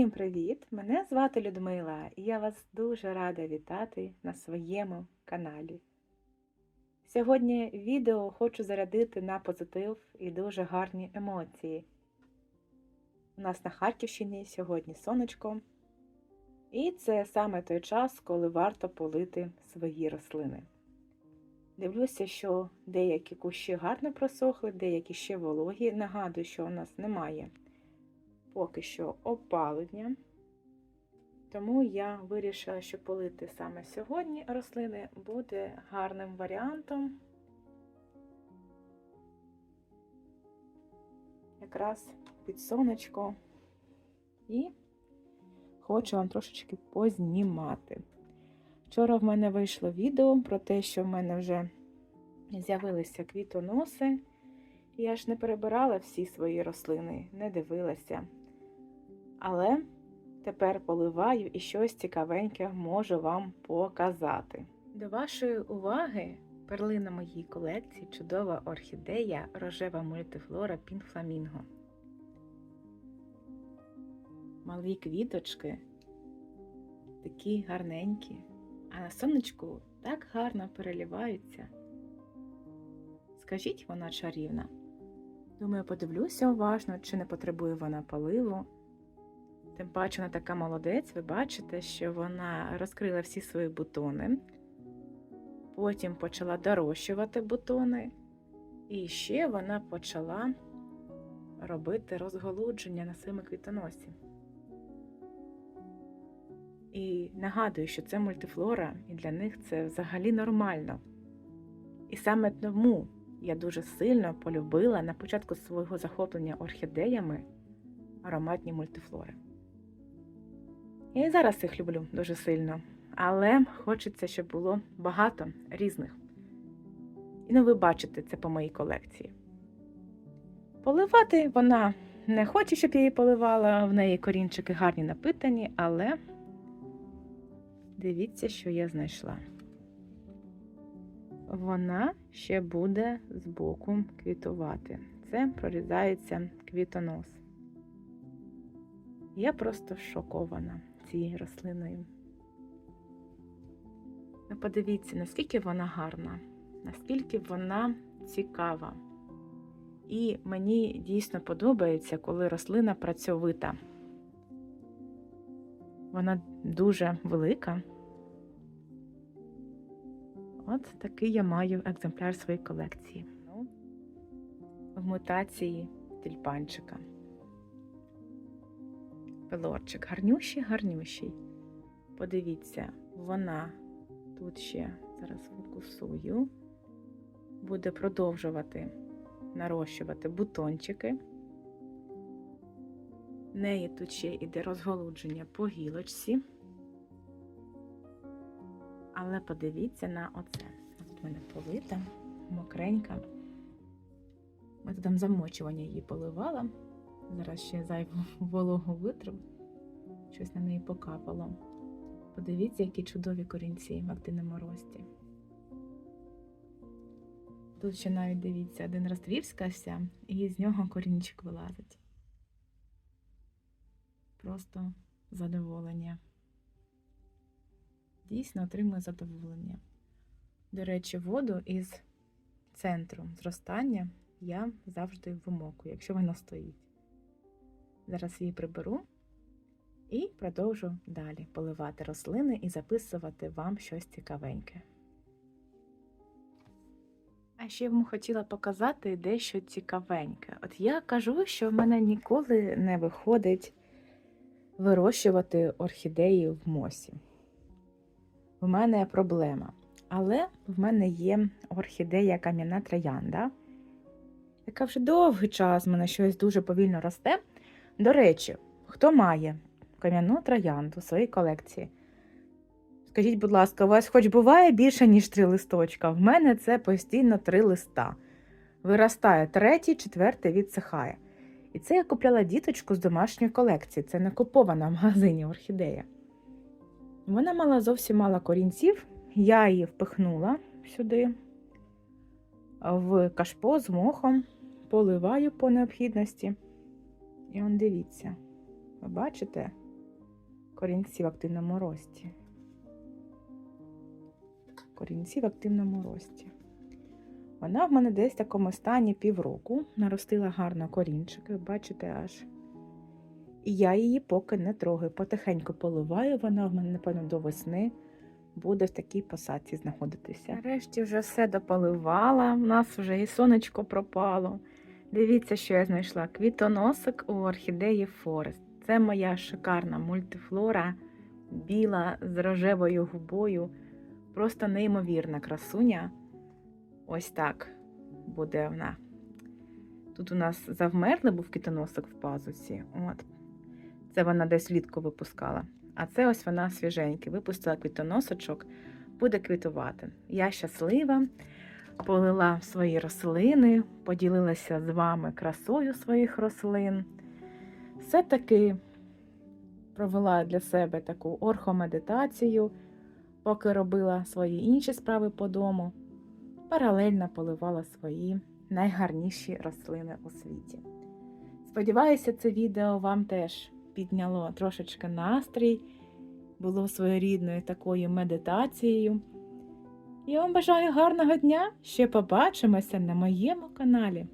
Всім привіт! Мене звати Людмила і я вас дуже рада вітати на своєму каналі. Сьогодні відео хочу зарядити на позитив і дуже гарні емоції. У нас на Харківщині сьогодні сонечко, і це саме той час, коли варто полити свої рослини. Дивлюся, що деякі кущі гарно просохли, деякі ще вологі. Нагадую, що у нас немає поки що опалення. Тому я вирішила, що полити саме сьогодні рослини буде гарним варіантом. Якраз під сонечко. І хочу вам трошечки познімати. Вчора в мене вийшло відео про те, що в мене вже з'явилися квітоноси. Я ж не перебирала всі свої рослини, не дивилася. Але тепер поливаю і щось цікавеньке можу вам показати. До вашої уваги перлина моїй колекції чудова орхідея рожева мультифлора Пінфламінго. Малі квіточки, такі гарненькі, а на сонечку так гарно переливаються. Скажіть, вона чарівна. Думаю, подивлюся уважно, чи не потребує вона поливу. Тим паче вона така молодець, ви бачите, що вона розкрила всі свої бутони, потім почала дорощувати бутони, і ще вона почала робити розголудження на своєму квітоносі. І нагадую, що це мультифлора, і для них це взагалі нормально. І саме тому я дуже сильно полюбила на початку свого захоплення орхідеями ароматні мультифлори. І зараз їх люблю дуже сильно, але хочеться, щоб було багато різних. І ну ви бачите це по моїй колекції. Поливати вона не хоче, щоб я її поливала, в неї корінчики гарні напитані, але дивіться, що я знайшла. Вона ще буде збоку квітувати. Це прорізається квітонос. Я просто шокована цією рослиною. Ну, подивіться, наскільки вона гарна, наскільки вона цікава. І мені дійсно подобається, коли рослина працьовита. Вона дуже велика. От такий я маю екземпляр своєї колекції. В мутації тюльпанчика. Пелорчик гарнющий, гарнющий. Подивіться, вона тут ще зараз фокусую, буде продовжувати нарощувати бутончики. В неї тут ще йде розголудження по гілочці. Але подивіться на оце. Тут в мене полита, мокренька. Методом замочування її поливала. Зараз ще зайву вологу витру. Щось на неї покапало. Подивіться, які чудові корінці в активному рості. Тут ще навіть дивіться, один розтрівскався, і з нього корінчик вилазить. Просто задоволення. Дійсно отримую задоволення. До речі, воду із центру зростання я завжди вимокую, якщо вона стоїть. Зараз її приберу і продовжу далі поливати рослини і записувати вам щось цікавеньке. А ще я вам хотіла показати дещо цікавеньке. От я кажу, що в мене ніколи не виходить вирощувати орхідеї в мосі. В мене проблема. Але в мене є орхідея кам'яна троянда, яка вже довгий час в мене щось дуже повільно росте. До речі, хто має кам'яну троянду у своїй колекції? Скажіть, будь ласка, у вас хоч буває більше, ніж три листочка? В мене це постійно три листа. Виростає третій, четвертий відсихає. І це я купляла діточку з домашньої колекції. Це не купована в магазині орхідея. Вона мала зовсім мало корінців, я її впихнула сюди, в кашпо з мохом, поливаю по необхідності. І он дивіться, ви бачите, корінці в активному рості. Корінці в активному рості. Вона в мене десь в такому стані півроку. Наростила гарно корінчики, бачите, аж. І я її поки не трогаю. Потихеньку поливаю, вона в мене, напевно, до весни буде в такій посадці знаходитися. Нарешті вже все дополивала. У нас вже і сонечко пропало. Дивіться, що я знайшла. Квітоносик у орхідеї Форест. Це моя шикарна мультифлора, біла з рожевою губою. Просто неймовірна красуня. Ось так буде вона. Тут у нас завмерли був квітоносик в пазуці. От. Це вона десь влітку випускала. А це ось вона свіженький. Випустила квітоносочок, буде квітувати. Я щаслива, полила свої рослини, поділилася з вами красою своїх рослин. Все-таки провела для себе таку орхомедитацію, поки робила свої інші справи по дому, паралельно поливала свої найгарніші рослини у світі. Сподіваюся, це відео вам теж підняло трошечки настрій, було своєрідною такою медитацією. Я вам бажаю гарного дня! Ще побачимося на моєму каналі.